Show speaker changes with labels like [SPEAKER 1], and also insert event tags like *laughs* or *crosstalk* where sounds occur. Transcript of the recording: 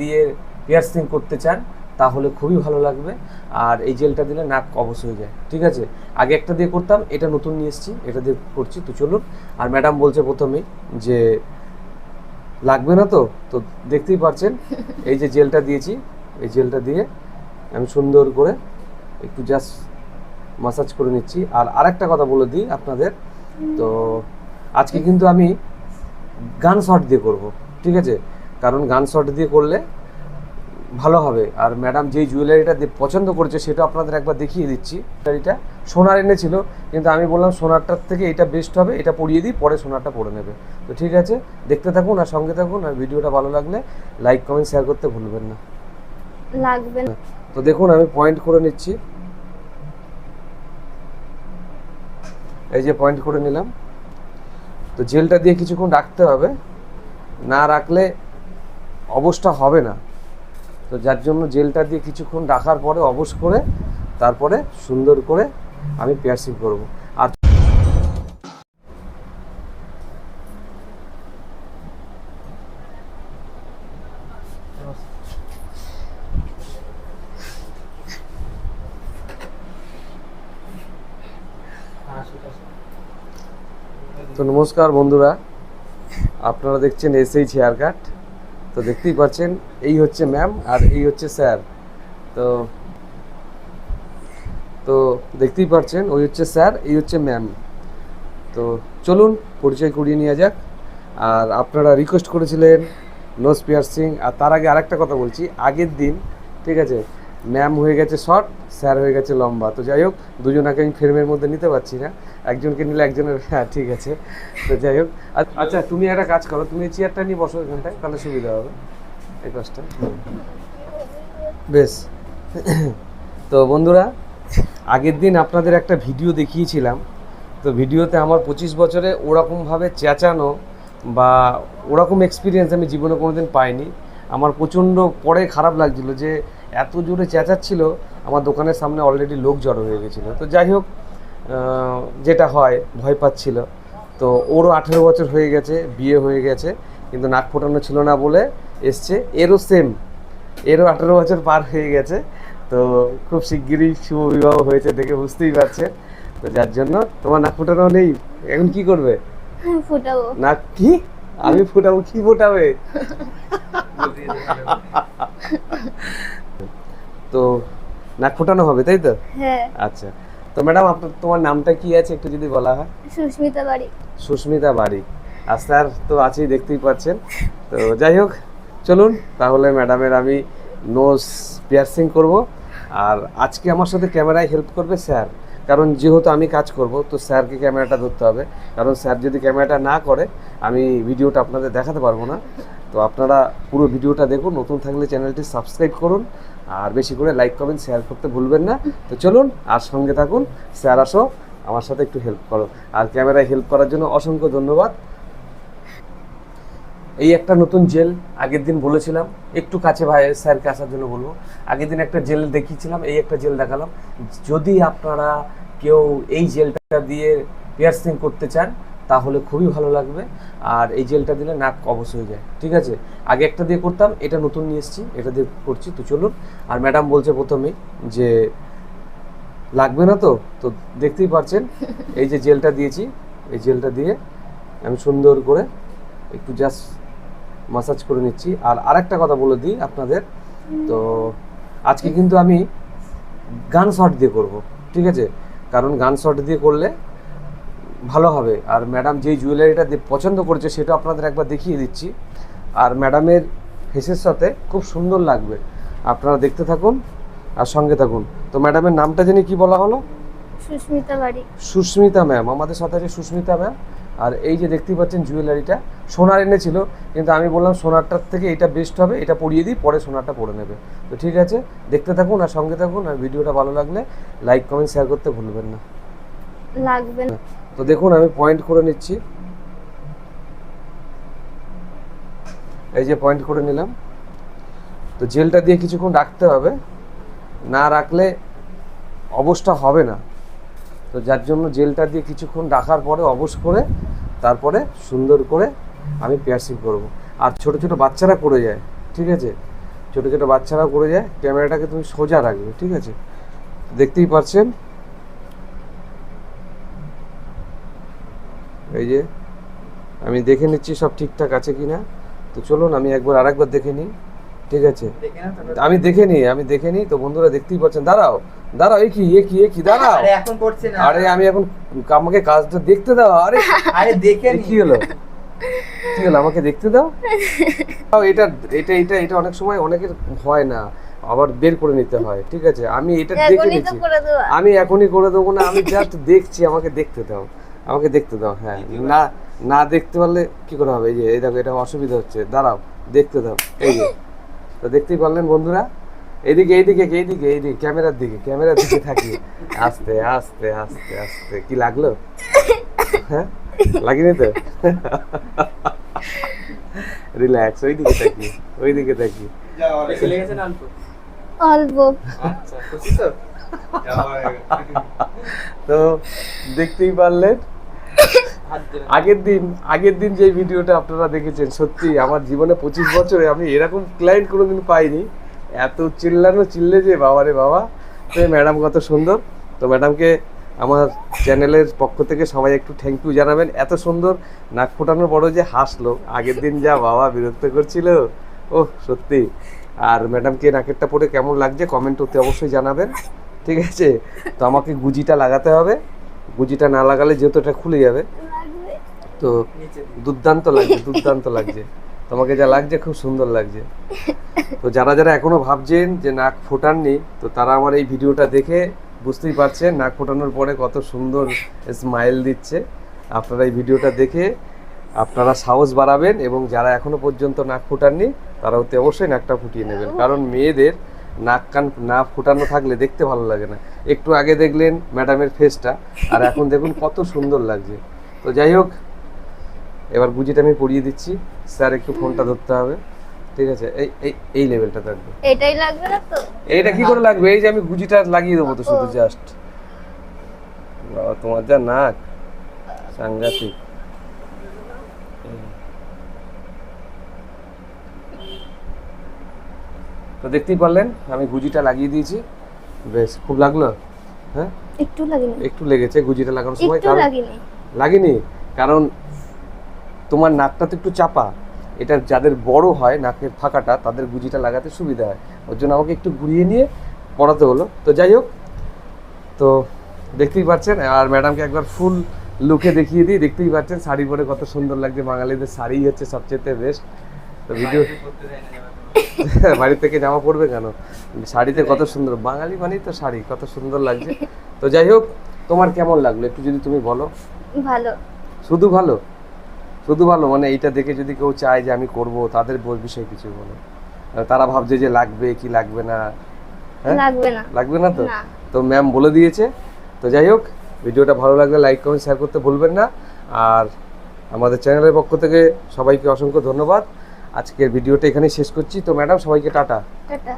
[SPEAKER 1] দিয়ে পিয়ার্সিং করতে চান, তাহলে খুবই ভালো লাগবে। আর এই জেলটা দিলে নাক অবশ হয়ে যায়। ঠিক আছে? আগে একটা দিয়ে করতাম, এটা নতুন নিয়ে এসেছি, এটা দিয়ে করছি, তো চলুন। আর ম্যাডাম বলছে প্রথমেই যে, লাগবে না তো? তো দেখতেই পাচ্ছেন এই যে জেলটা দিয়েছি, এই জেলটা দিয়ে আমি সুন্দর করে একটু জাস্ট মাসাজ করে নিচ্ছি। আর আরেকটা কথা বলে দিই আপনাদের, তো আজকে কিন্তু আমি গান শট দিয়ে করব। ঠিক আছে? কারণ গান শট দিয়ে করলে ভালো হবে। আর ম্যাডাম যেই জুয়েলারিটা পছন্দ করেছে সেটা আপনাদের একবার দেখিয়ে দিচ্ছি। জুয়েলারিটা সোনার এনেছিল কিন্তু আমি বললাম সোনারটার থেকে এটা বেস্ট হবে এটা পরিয়ে দিই পরে সোনারটা পরে নেবে। তো ঠিক আছে দেখতে থাকুন আর সঙ্গে থাকুন আর ভিডিওটা ভালো লাগলে লাইক কমেন্ট শেয়ার করতে ভুলবেন না।
[SPEAKER 2] লাগবে না।
[SPEAKER 1] তো দেখুন আমি পয়েন্ট করে নিচ্ছি। এই যে পয়েন্ট করে নিলাম। তো জেলটা দিয়ে কিছুক্ষণ রাখতে হবে। না রাখলে অবস্থা হবে না। তো যার জন্য জেলটা দিয়ে কিছুক্ষণ রাখার পরে অবশ করে তারপরে সুন্দর করে আমি পিয়ার্সিং করব। আর তো নমস্কার বন্ধুরা, আপনারা দেখছেন এসএইচ হেয়ার কাট তো দেখতেই পাচ্ছেন, এই হচ্ছে ম্যাম আর এই হচ্ছে স্যার তো তো দেখতেই পাচ্ছেন, ওই হচ্ছে স্যার এই হচ্ছে ম্যাম তো চলুন, পরিচয় করিয়ে নেওয়া যাক। আর আপনারা রিকোয়েস্ট করেছিলেন নোজ পিয়ার্সিং আর তার আগে আরেকটা কথা বলছি, আগের দিন, ঠিক আছে ম্যাম হয়ে গেছে শর্ট স্যার হয়ে গেছে লম্বা। তো যাই হোক, দুজনাকে আমি ফ্রেমের মধ্যে নিতে পারছি না। একজনকে নিলে একজনের হ্যাঁ ঠিক আছে। তো যাই হোক আচ্ছা তুমি একটা কাজ করো, তুমি চেয়ারটা নিয়ে বসো এখানটায়, তাহলে সুবিধা হবে। এই কাজটা বেশ। তো বন্ধুরা, আগের দিন আপনাদের একটা ভিডিও দেখিয়েছিলাম। তো ভিডিওতে আমার পঁচিশ বছরে ওরকমভাবে চেঁচানো বা ওরকম এক্সপিরিয়েন্স আমি জীবনে কোনো দিন পাইনি। আমার প্রচণ্ড পরে খারাপ লাগছিল যে এত জোরে চেঁচাচ্ছিল আমার দোকানের সামনে অলরেডি লোক জড়ো হয়ে গেছিল। তো যাই হোক যেটা হয় ভয় পাচ্ছিল। তো ওরও আঠেরো বছর হয়ে গেছে বিয়ে হয়ে গেছে কিন্তু নাক ফোটানো ছিল না বলে এসছে। এরও সেম এরও আঠেরো বছর পার হয়ে গেছে। তো খুব শিগগিরই শুভ বিবাহ হয়েছে দেখে বুঝতেই পারছে তো যার জন্য তোমার নাক ফোটানো নেই এখন কি করবে?
[SPEAKER 2] ফুটাবো।
[SPEAKER 1] নাক কি? আমি ফোটাবো কি ফোটাবে? *laughs* তো নাক ফোটানো হবে তাই তো?
[SPEAKER 2] হ্যাঁ।
[SPEAKER 1] আচ্ছা। তো ম্যাডাম আপনার তোমার নামটা কি আছে একটু যদি বলা হয়?
[SPEAKER 2] সুস্মিতা বাড়ি
[SPEAKER 1] সুস্মিতা বাড়ি আর স্যার তো আছেই দেখতেই পাচ্ছেন। তো যাই হোক চলুন তাহলে ম্যাডামের আমি নোজ পিয়ার্সিং করব। আর আজকে আমার সাথে ক্যামেরায় হেল্প করবে স্যার। কারণ যেহেতু আমি কাজ করব তো স্যারকে ক্যামেরাটা ধরতে হবে। কারণ স্যার যদি ক্যামেরাটা না করে আমি ভিডিওটা আপনাদের দেখাতে পারব না। তো আপনারা পুরো ভিডিওটা দেখুন, নতুন থাকলে চ্যানেলটি সাবস্ক্রাইব করুন, আর বেশি করে লাইক, কমেন্ট, শেয়ার করতে ভুলবেন না। তো চলুন, আর সঙ্গে থাকুন, স্যার আসো, আমার সাথে একটু হেল্প করো। আর ক্যামেরায় হেল্প করার জন্য অসংখ্য ধন্যবাদ। এই একটা নতুন জেল, আগের দিন বলেছিলাম, একটু কাছে ভাই, স্যারকে আসার জন্য বলব। আগের দিন একটা জেল দেখিয়েছিলাম, এই একটা জেল দেখালাম। যদি আপনারা কেউ এই জেলটা দিয়ে পিয়ার্সিং করতে চান তাহলে খুবই ভালো লাগবে। আর এই জেলটা দিলে নাক অবশ হয়ে যায়। ঠিক আছে? আগে একটা দিয়ে করতাম, এটা নতুন নিয়ে এসেছি, এটা দিয়ে করছি, তো চলুন। আর ম্যাডাম বলছে প্রথমেই যে, লাগবে না তো? তো দেখতেই পাচ্ছেন এই যে জেলটা দিয়েছি, এই জেলটা দিয়ে আমি সুন্দর করে একটু জাস্ট মাসাজ করে নিচ্ছি। আর আরেকটা কথা বলে দিই আপনাদের, তো আজকে কিন্তু আমি গান শট দিয়ে করব। ঠিক আছে? কারণ গান শট দিয়ে করলে ভালো হবে। আর ম্যাডাম যেই জুয়েলারিটা পছন্দ করেছে সেটা আপনাদের একবার দেখিয়ে দিচ্ছি। আর ম্যাডামের ফেসের সাথে খুব সুন্দর লাগবে। আপনারা দেখতে থাকুন আর সঙ্গে থাকুন। তো ম্যাডামের নামটা জানি কি বলা হলো?
[SPEAKER 2] সুস্মিতা বাড়ি।
[SPEAKER 1] সুস্মিতা ম্যাম। আমাদের সাথে আছে সুস্মিতা ম্যাম। আর এই যে দেখতেই পাচ্ছেন জুয়েলারিটা সোনার এনেছিল কিন্তু আমি বললাম সোনারটার থেকে এটা বেস্ট হবে এটা পরিয়ে দিই পরে সোনারটা পরে নেবে। তো ঠিক আছে দেখতে থাকুন আর সঙ্গে থাকুন আর ভিডিওটা ভালো লাগলে লাইক কমেন্ট শেয়ার করতে ভুলবেন না।
[SPEAKER 2] লাগবে না।
[SPEAKER 1] তো দেখুন, আমি পয়েন্ট করে নিচ্ছি। এই যে পয়েন্ট করে নিলাম। তো জেলটা দিয়ে কিছুক্ষণ রাখতে হবে। না রাখলে অবস্থা হবে না। তো যার জন্য জেলটা দিয়ে কিছুক্ষণ রাখার পরে অবশ করে, তারপরে সুন্দর করে আমি পিয়ার্সিং করব। আর ছোট ছোট বাচ্চারা করে যায়, ঠিক আছে? ছোট ছোট বাচ্চারাও করে যায়। ক্যামেরাটাকে তুমি সোজা রাখবে, ঠিক আছে? দেখতেই পাচ্ছেন? এই যে আমি দেখে নিচ্ছি সব ঠিকঠাক আছে কিনা। তো চলুন আমি একবার আরেকবার দেখে নিই। ঠিক আছে? আমি দেখে নিই আমি দেখে নিই। তো বন্ধুরা দেখতেই পাচ্ছেন দাঁড়াও। দাঁড়াও এ কি এ কি এ কি দাঁড়াও।
[SPEAKER 3] আরে এখন করছে না।
[SPEAKER 1] আরে আমি এখন আমাকে কাজটা দেখতে দাও। আরে
[SPEAKER 3] আরে দেখে নি।
[SPEAKER 1] কি হলো? কি হলো আমাকে দেখতে দাও? তাও এটা এটা এটা এটা অনেক সময় অনেকের হয় না আবার বের করে নিতে হয়। ঠিক আছে? আমি এটা দেখে নিচ্ছি। আমি এখনই করে দেবো না আমি জাস্ট দেখছি আমাকে দেখতে দাও। আমাকে দেখতে দাও হ্যাঁ। না না দেখতে পারলে কি করে হবে? এই যে এই দেখো এটা অসুবিধা হচ্ছে। দাঁড়াও দেখতে দাও। এই যে তো দেখতেই পারলেন বন্ধুরা? এইদিকে এইদিকে এইদিকে এইদিকে ক্যামেরার দিকে ক্যামেরার দিকে থাকি। আস্তে আস্তে আস্তে আস্তে। কি লাগল? হ্যাঁ? লাগেনি তো? রিল্যাক্স ওইদিকে থাকি ওইদিকে থাকি।
[SPEAKER 3] অল্প? আচ্ছা তো
[SPEAKER 1] দেখতেই পারলেন। আগের দিন আগের দিন যে ভিডিওটা আপনারা দেখেছেন, সত্যি আমার জীবনে পঁচিশ বছরে আমি এরকম ক্লায়েন্ট কোনোদিন পাইনি। এত চিল্লানো চিল্লে যে, বাবা রে বাবা, তো ম্যাডাম কত সুন্দর। তো ম্যাডামকে আমার চ্যানেলের পক্ষ থেকে সবাই একটু থ্যাংক ইউ জানাবেন। এত সুন্দর নাক ফোটানোর পরও যে হাসলো, আগের দিন যা বাবা বিরক্ত করছিল ও সত্যি। আর ম্যাডামকে নাকেরটা পরে কেমন লাগছে কমেন্ট করতে অবশ্যই জানাবেন। ঠিক আছে? তো আমাকে গুজিটা লাগাতে হবে। গুজিটা না লাগালে যেহেতু এটা খুলে যাবে। তো দুর্দান্ত লাগছে দুর্দান্ত লাগছে। তোমাকে যা লাগছে খুব সুন্দর লাগছে। তো যারা যারা এখনও ভাবছেন যে নাক ফোটাননি, তো তারা আমার এই ভিডিওটা দেখে বুঝতেই পারছেন নাক ফোটানোর পরে কত সুন্দর স্মাইল দিচ্ছে। আপনারা এই ভিডিওটা দেখে আপনারা সাহস বাড়াবেন এবং যারা এখনও পর্যন্ত নাক ফোটাননি, তারা অতি অবশ্যই নাকটা ফুটিয়ে নেবেন। কারণ মেয়েদের নাক কান না ফোটানো থাকলে দেখতে ভালো লাগে না। একটু আগে দেখলেন ম্যাডামের ফেসটা আর এখন দেখুন কত সুন্দর লাগছে। তো যাই হোক এবার গুজিটা আমি পরিয়ে দিচ্ছি। স্যার একটু ফোনটা ধরতে হবে। ঠিক আছে? এই এই এই লেভেলটা থাকবে।
[SPEAKER 2] এটাই লাগবে না তো?
[SPEAKER 1] এইটা কি করে লাগবে? এই যে আমি গুজিটা লাগিয়ে দেবো তো শুধু জাস্ট বাবা তোমার যা নাক। সাংঘাতিক। তো দেখতেই পারলেন আমি গুজিটা লাগিয়ে দিয়েছি। বেশ খুব লাগল? হ্যাঁ?
[SPEAKER 2] একটু লাগেনি।
[SPEAKER 1] একটু লেগেছে গুজিটা লাগানোর সময়
[SPEAKER 2] একটু
[SPEAKER 1] কারণ
[SPEAKER 2] লাগেনি।
[SPEAKER 1] লাগেনি। কারণ তোমার নাকটা তো একটু চাপা। এটা যাদের বড় হয় নাকের ফাঁকাটা তাদের গুজিটা লাগাতে সুবিধা হয়। ওর জন্য আমাকে একটু ঘুরিয়ে নিয়ে পড়াতে হলো। তো যাই হোক তো দেখতেই পাচ্ছেন আর ম্যাডামকে একবার ফুল লুকে দেখিয়ে দিই। দেখতেই পাচ্ছেন শাড়ি পরে কত সুন্দর লাগছে। বাঙালিদের শাড়ি হচ্ছে সবচেয়ে বেস্ট তো ভিডিও। বাড়ি *laughs* থেকে জামা পরবে কেন? শাড়িতে কত সুন্দর বাঙালি মানেই তো শাড়ি কত সুন্দর লাগছে। তো যাই হোক তোমার কেমন লাগল? একটু যদি তুমি বলো।
[SPEAKER 2] ভালো।
[SPEAKER 1] শুধু ভালো? শুধু ভালো মানে এইটা দেখে যদি কেউ চায় যে আমি করব তাদের বিষয়ে কিছু বলো। তারা ভাবছে যে লাগবে কি লাগবে না হ্যাঁ?
[SPEAKER 2] লাগবে না।
[SPEAKER 1] লাগবে না তো? তো ম্যাম বলে দিয়েছে। তো যাই হোক ভিডিওটা ভালো লাগলে লাইক কমেন্ট শেয়ার করতে ভুলবেন না। আর আমাদের চ্যানেলের পক্ষ থেকে সবাইকে অসংখ্য ধন্যবাদ। আজকের ভিডিওটা এখানেই শেষ করছি। তো ম্যাডাম সবাইকে টাটা।
[SPEAKER 2] টাটা।